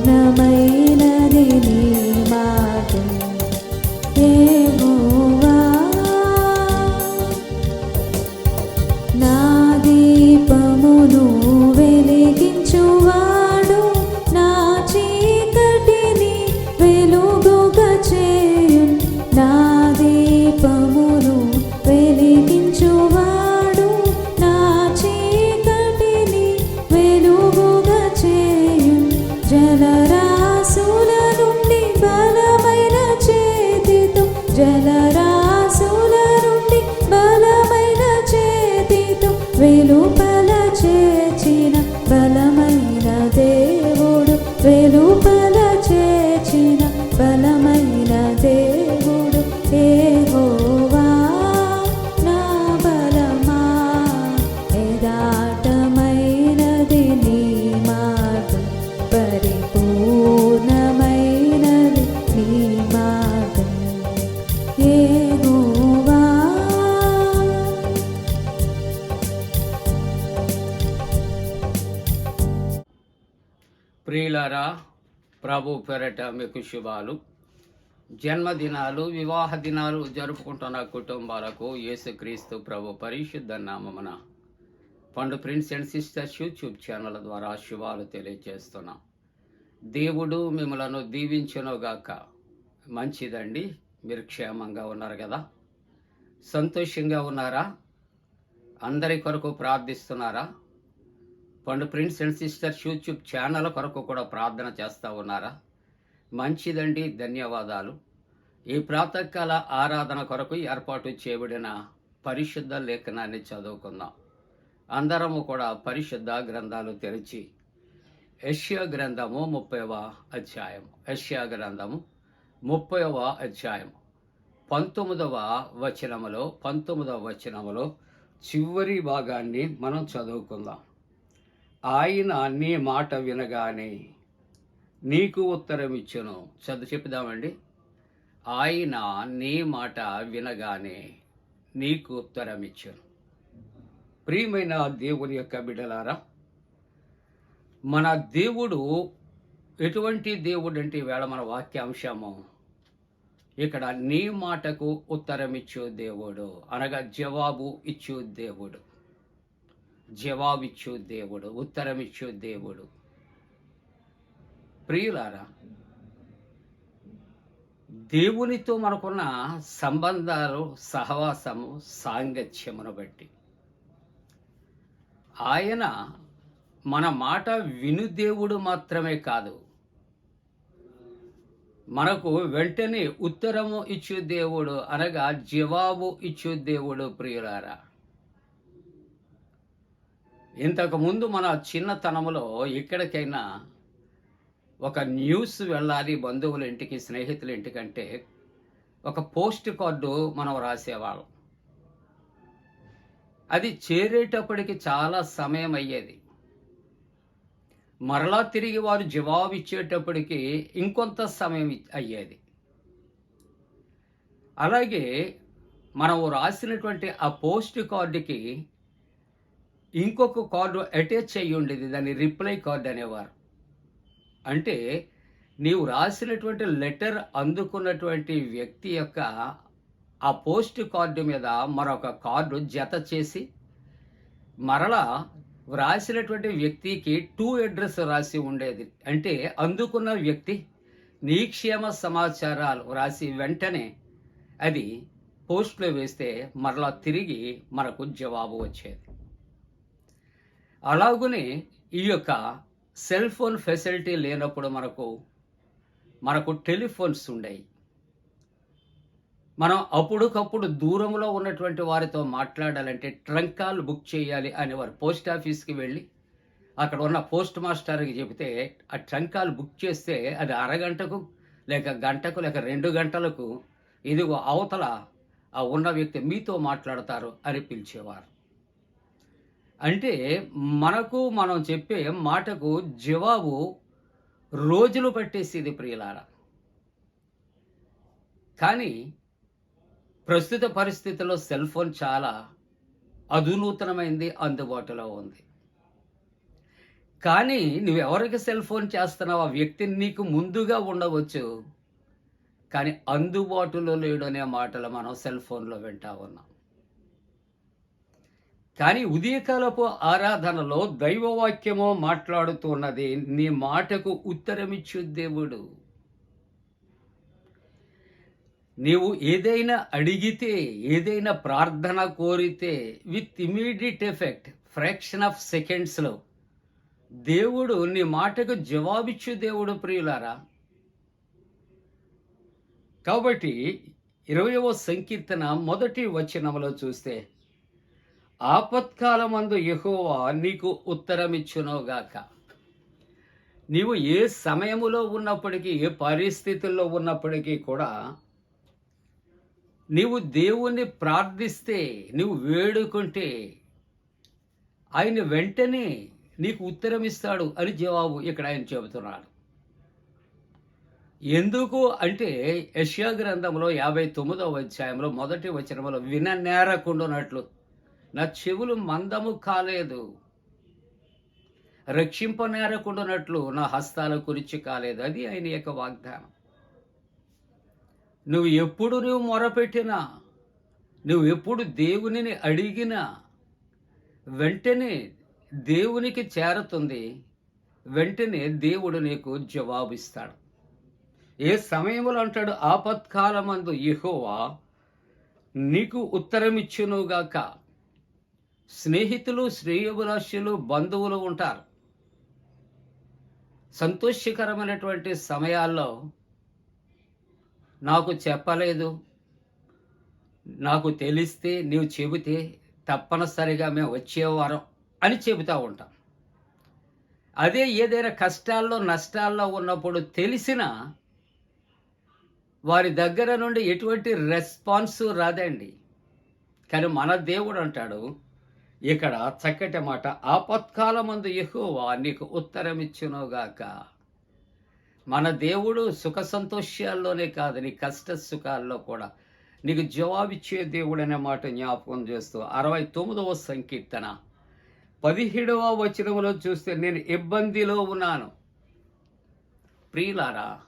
పరిపూర్ణమైనది నీ ജല ప్రభు పేరట మీకు శుభాలు. జన్మదినాలు వివాహ దినాలు జరుపుకుంటున్న కుటుంబాలకు యేసుక్రీస్తు ప్రభు పరిశుద్ధ నామమున Pandu prince and sisters YouTube channel ద్వారా శుభాలు తెలియజేస్తున్నాం. దేవుడు మిమ్మలను దీవించునుగాక. మంచిదండి. మీరు క్షేమంగా ఉన్నారు కదా? సంతోషంగా ఉన్నారా? అందరి కొరకు ప్రార్థిస్తున్నారా? Pandu prince and sisters YouTube channel కొరకు కూడా ప్రార్థన చేస్తూ ఉన్నారా? మంచిదండి ధన్యవాదాలు. ఈ ప్రాతకాల ఆరాధన కొరకు ఏర్పాటు చేయబడిన పరిశుద్ధ లేఖనాన్ని చదువుకుందాం. అందరము కూడా పరిశుద్ధ గ్రంథాలు తెరిచి యష్యా గ్రంథము ముప్పైవ అధ్యాయం యష్యా గ్రంథము ముప్పైవ అధ్యాయం పంతొమ్మిదవ వచనములో పంతొమ్మిదవ వచనములో చివరి భాగాన్ని మనం చదువుకుందాం. ఆయన నీ మాట వినగానే నీకు ఉత్తరం ఇచ్చును చదువు చెప్పుదామండి ఆయన నీ మాట వినగానే నీకు ఉత్తరం ఇచ్చును ప్రియమైన దేవుని యొక్క బిడ్డలారా మన దేవుడు ఎటువంటి దేవుడు అంటే వేళ మన వాక్యాంశము. ఇక్కడ నీ మాటకు ఉత్తరం ఇచ్చు దేవుడు అనగా జవాబు ఇచ్చు దేవుడు. జవాబిచ్చు దేవుడు ఉత్తరమిచ్చు దేవుడు. ప్రియులారా దేవునితో మనకున్న సంబంధాలు సహవాసము సాంగత్యమును బట్టి ఆయన మన మాట విను దేవుడు మాత్రమే కాదు. మనకు వెంటనే ఉత్తరము ఇచ్చు దేవుడు అనగా జవాబు ఇచ్చు దేవుడు ప్రియులారా. ఇంతకుముందు మన చిన్నతనంలో ఎక్కడికైనా ఒక న్యూస్ వెళ్ళాలి బంధువుల ఇంటికి స్నేహితుల ఇంటికంటే ఒక పోస్ట్ కార్డు మనం రాసేవాళ్ళం. అది చేరేటప్పటికి చాలా సమయం అయ్యేది. మరలా తిరిగి వారు జవాబు ఇచ్చేటప్పటికి ఇంకొంత సమయం అయ్యేది. అలాగే మనం రాసినటువంటి ఆ పోస్ట్ కార్డుకి ఇంకొక కార్డు అటాచ్ అయ్యి ఉండేది దాన్ని రిప్లై కార్డు అనేవారు. అంటే నీవు రాసినటువంటి లెటర్ అందుకున్నటువంటి వ్యక్తి యొక్క ఆ పోస్ట్ కార్డు మీద మరొక కార్డు జత చేసి మరలా వ్రాసినటువంటి వ్యక్తికి టూ అడ్రస్ రాసి ఉండేది. అంటే అందుకున్న వ్యక్తి నీక్షేమ సమాచారాలు వ్రాసి వెంటనే అది పోస్ట్లో వేస్తే మరలా తిరిగి మనకు జవాబు వచ్చేది. అలాగునే ఈ యొక్క సెల్ ఫోన్ ఫెసిలిటీ లేనప్పుడు మనకు మనకు టెలిఫోన్స్ ఉండేవి మనం అప్పుడుకప్పుడు దూరంలో ఉన్నటువంటి వారితో మాట్లాడాలంటే ట్రంక్ కాల్ బుక్ చేయాలి అనేవారు పోస్ట్ ఆఫీస్కి వెళ్ళి అక్కడ ఉన్న పోస్ట్ మాస్టర్కి చెబితే ఆ ట్రంక్ కాల్ బుక్ చేస్తే అది అరగంటకు లేక గంటకు లేక రెండు గంటలకు ఇదిగో అవతల ఆ ఉన్న వ్యక్తి మీతో మాట్లాడతారు అని పిలిచేవారు. అంటే మనకు మనం చెప్పే మాటకు జవాబు రోజులు పట్టేసేది ప్రియులారా. కానీ ప్రస్తుత పరిస్థితుల్లో సెల్ ఫోన్ చాలా అధునూతనమైంది అందుబాటులో ఉంది. కానీ నువ్వు ఎవరికి సెల్ ఫోన్ చేస్తున్నావు ఆ వ్యక్తి నీకు ముందుగా ఉండవచ్చు. కానీ అందుబాటులో లేడు అనే మాటలు మనం సెల్ ఫోన్లో వింటా ఉన్నాం. కానీ ఉదయకాలపు ఆరాధనలో దైవవాక్యమో మాట్లాడుతున్నది నీ మాటకు ఉత్తరమిచ్చు దేవుడు. నీవు ఏదైనా అడిగితే ఏదైనా ప్రార్థన కోరితే with immediate effect fraction of సెకండ్స్లో దేవుడు నీ మాటకు జవాబిచ్చు దేవుడు ప్రియులారా. కాబట్టి ఇరవయవ సంకీర్తన మొదటి వచనంలో చూస్తే ఆపత్కాలమందు యహోవా నీకు ఉత్తరమిచ్చునోగాక నీవు ఏ సమయములో ఉన్నప్పటికీ ఏ పరిస్థితుల్లో ఉన్నప్పటికీ కూడా నీవు దేవుణ్ణి ప్రార్థిస్తే నీవు వేడుకుంటే ఆయన వెంటనే నీకు ఉత్తరం ఇస్తాడు అని జవాబు ఇక్కడ ఆయన చెబుతున్నాడు. ఎందుకు అంటే యష్యా గ్రంథంలో యాభై తొమ్మిదవ అధ్యాయంలో మొదటి వచనంలో విననేరకుండానట్లు నా చెవులు మందము కాలేదు. రక్షింపనేరకుండానట్లు నా హస్తాల కురిచి కాలేదు. అది ఆయన యొక్క వాగ్దానం. నువ్వు ఎప్పుడు నువ్వు మొరపెట్టినా నువ్వు ఎప్పుడు దేవునిని అడిగినా వెంటనే దేవునికి చేరుతుంది. వెంటనే దేవుడు నీకు జవాబిస్తాడు. ఏ సమయంలో అంటాడు ఆపత్కాలమందు యహోవా నీకు ఉత్తరమిచ్చునుగాక. స్నేహితులు శ్రేయోభిలాషులు బంధువులు ఉంటారు. సంతోషకరమైనటువంటి సమయాల్లో నాకు చెప్పలేదు. నాకు తెలిస్తే నీవు చెబితే తప్పనిసరిగా మేము వచ్చేవారం అని చెబుతూ ఉంటాం. అదే ఏదైనా కష్టాల్లో నష్టాల్లో ఉన్నప్పుడు తెలిసిన వారి దగ్గర నుండి ఎటువంటి రెస్పాన్స్ రాదండి. కానీ మన దేవుడు అంటాడు ఇక్కడ చక్కటి మాట ఆపత్కాలమందు ఎహోవా నీకు ఉత్తరమిచ్చునుగాక. మన దేవుడు సుఖ సంతోషాల్లోనే కాదు నీ కష్ట సుఖాల్లో కూడా. నీకు జవాబిచ్చే దేవుడు అనే మాట జ్ఞాపకం చేస్తూ అరవై తొమ్మిదవ సంకీర్తన. పదిహేడవ వచనంలో చూస్తే నేను ఇబ్బందిలో ఉన్నాను. ప్రియులారా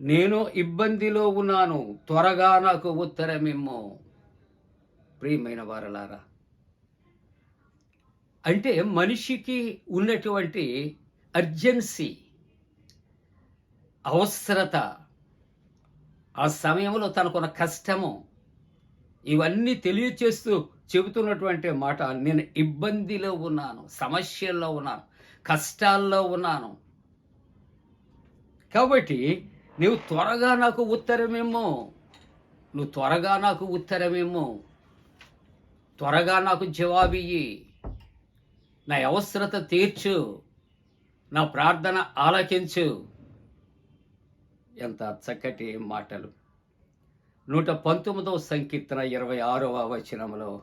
నేను ఇబ్బందిలో ఉన్నాను త్వరగా నాకు ఉత్తరమిమ్ము. ప్రియమైన వారలారా అంటే మనిషికి ఉన్నటువంటి అర్జెన్సీ అవసరత ఆ సమయంలో తనకున్న కష్టము ఇవన్నీ తెలియచేస్తూ చెబుతున్నటువంటి మాట నేను ఇబ్బందిలో ఉన్నాను సమస్యల్లో ఉన్నాను కష్టాల్లో ఉన్నాను. కాబట్టి నువ్వు త్వరగా నాకు ఉత్తరమేమో నువ్వు త్వరగా నాకు ఉత్తరమేమో త్వరగా నాకు జవాబియ్యి. నా అవసరత తీర్చు నా ప్రార్థన ఆలకించు. ఎంత చక్కటి మాటలు. నూట పంతొమ్మిదవ సంకీర్తన ఇరవై ఆరవ వచనంలో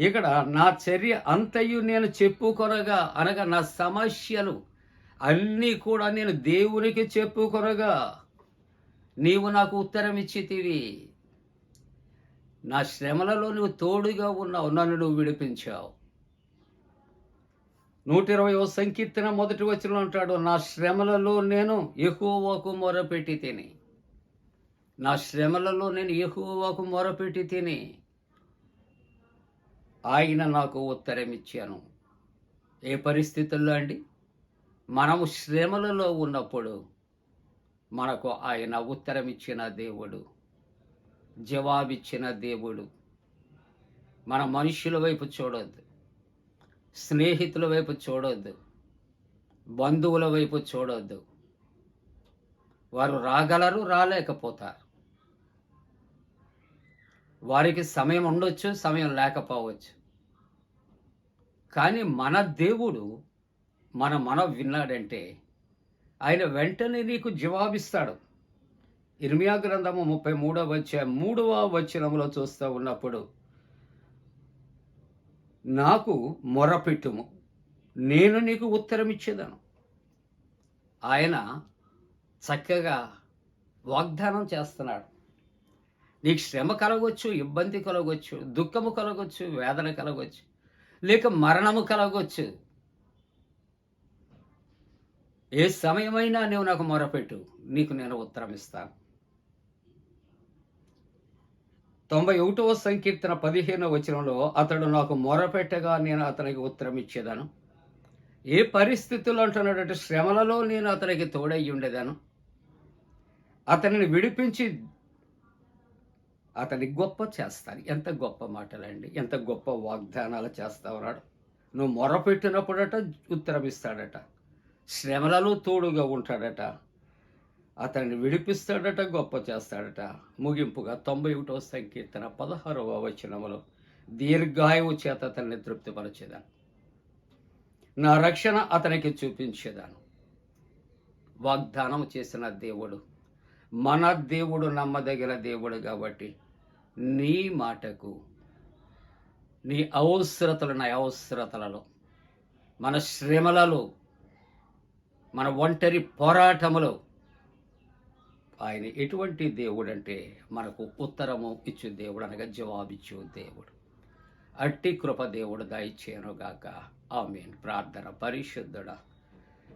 ఇక్కడ నా చర్య అంతయు నేను చెప్పుకొనగా అనగా నా సమస్యలు అన్నీ కూడా నేను దేవునికి చెప్పుకొనగా నీవు నాకు ఉత్తరం ఇచ్చితివి. నా శ్రమలలో నువ్వు తోడుగా ఉన్నావు నన్ను నువ్వు విడిపించావు. నూట ఇరవయో సంకీర్తన మొదటి వచ్చిన అంటాడు నా శ్రమలలో నేను ఎక్కువకు మొరపెట్టి తిని. నా శ్రమలలో నేను ఎక్కువకు మొరపెట్టి తిని ఆయన నాకు ఉత్తరం ఇచ్చాను ఏ పరిస్థితుల్లో అండి? మనము శ్రమలలో ఉన్నప్పుడు మనకు ఆయన ఉత్తరం ఇచ్చిన దేవుడు జవాబిచ్చిన దేవుడు. మన మనుషుల వైపు చూడొద్దు. స్నేహితుల వైపు చూడొద్దు. బంధువుల వైపు చూడొద్దు. వారు రాగలరు రాలేకపోతారు. వారికి సమయం ఉండొచ్చు సమయం లేకపోవచ్చు. కానీ మన దేవుడు మన మన విన్నాడంటే ఆయన వెంటనే నీకు జవాబిస్తాడు. ఇర్మియా గ్రంథము ముప్పై మూడవ వచ్చే మూడవ వచనంలో చూస్తూ ఉన్నప్పుడు నాకు మొరపెట్టుము. నేను నీకు ఉత్తరం ఇచ్చేదాను ఆయన చక్కగా వాగ్దానం చేస్తున్నాడు. నీకు శ్రమ కలగొచ్చు ఇబ్బంది కలగొచ్చు దుఃఖము కలగొచ్చు వేదన కలగొచ్చు లేక మరణము కలగొచ్చు. ఏ సమయమైనా నువ్వు నాకు మొరపెట్టు. నీకు నేను ఉత్తరం ఇస్తాను తొంభై ఒకటవ సంకీర్తన పదిహేనవ వచనంలో అతడు నాకు మొరపెట్టగా నేను అతనికి ఉత్తరం ఇచ్చేదాను. ఏ పరిస్థితుల్లో అంటున్నాడంటే శ్రమలలో నేను అతనికి తోడయ్యి ఉండేదాను? అతనిని విడిపించి అతని గొప్ప చేస్తాను. ఎంత గొప్ప మాటలండి. ఎంత గొప్ప వాగ్దానాలు చేస్తా ఉన్నాడు నువ్వు మొరపెట్టినప్పుడట ఉత్తరం ఇస్తాడట. శ్రమలలో తోడుగా ఉంటాడట. అతన్ని విడిపిస్తాడట గొప్ప చేస్తాడట. ముగింపుగా తొంభై ఒకటో సంకీర్తన పదహారవ వచనములో దీర్ఘాయువు చేత అతన్ని తృప్తిపరచేదాను. నా రక్షణ అతనికి చూపించేదాను. వాగ్దానం చేసిన దేవుడు మన దేవుడు నమ్మదగిన దేవుడు కాబట్టి నీ మాటకు నీ అవసరతలు నా అవసరతలలో మన శ్రమలలో మన ఒంటరి పోరాటములో ఆయన ఎటువంటి దేవుడు అంటే మనకు ఉత్తరము ఇచ్చు దేవుడు అనగా జవాబిచ్చు దేవుడు. అట్టి కృప దేవుడు దయచేయనుగాక ఆమెన్. ప్రార్థన పరిశుద్ధుడా.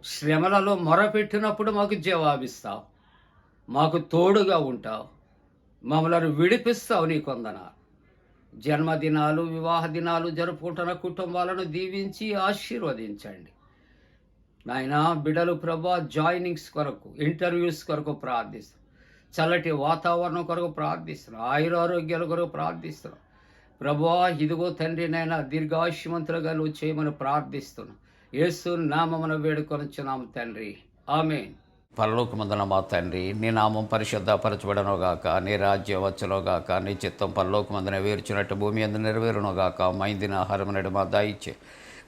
శ్రమలలో మొరపెట్టినప్పుడు మాకు జవాబిస్తావు. మాకు తోడుగా ఉంటావు. మమ్మల్ని విడిపిస్తావు నీ కొందన. జన్మదినాలు వివాహ దినాలు జరుపుకుంటున్న కుటుంబాలను దీవించి ఆశీర్వదించండి. నాయన బిడలు ప్రభా జాయినింగ్స్ కొరకు ఇంటర్వ్యూస్ కొరకు ప్రార్థిస్తున్నాం చల్లటి వాతావరణం కొరకు ప్రార్థిస్తున్నాం ఆయురారోగ్యాల కొరకు ప్రార్థిస్తున్నాం ప్రభా ఇదిగో తండ్రి నాయన దీర్ఘాయుష్మంతులుగా నువ్వు చేయమని ప్రార్థిస్తున్నాం యేసు నామమున వేడుకొనుచున్నాం తండ్రి. ఆమె పరలోకమందున మా తండ్రి నీ నామం పరిశుద్ధపరచబడనుగాక నీ రాజ్యం వచ్చునుగాక నీ చిత్తం పరలోకమందున వేర్చినట్టు భూమి అందు నెరవేరునుగాక మైందిన ఆహారం నడు మా దాయిచ్చే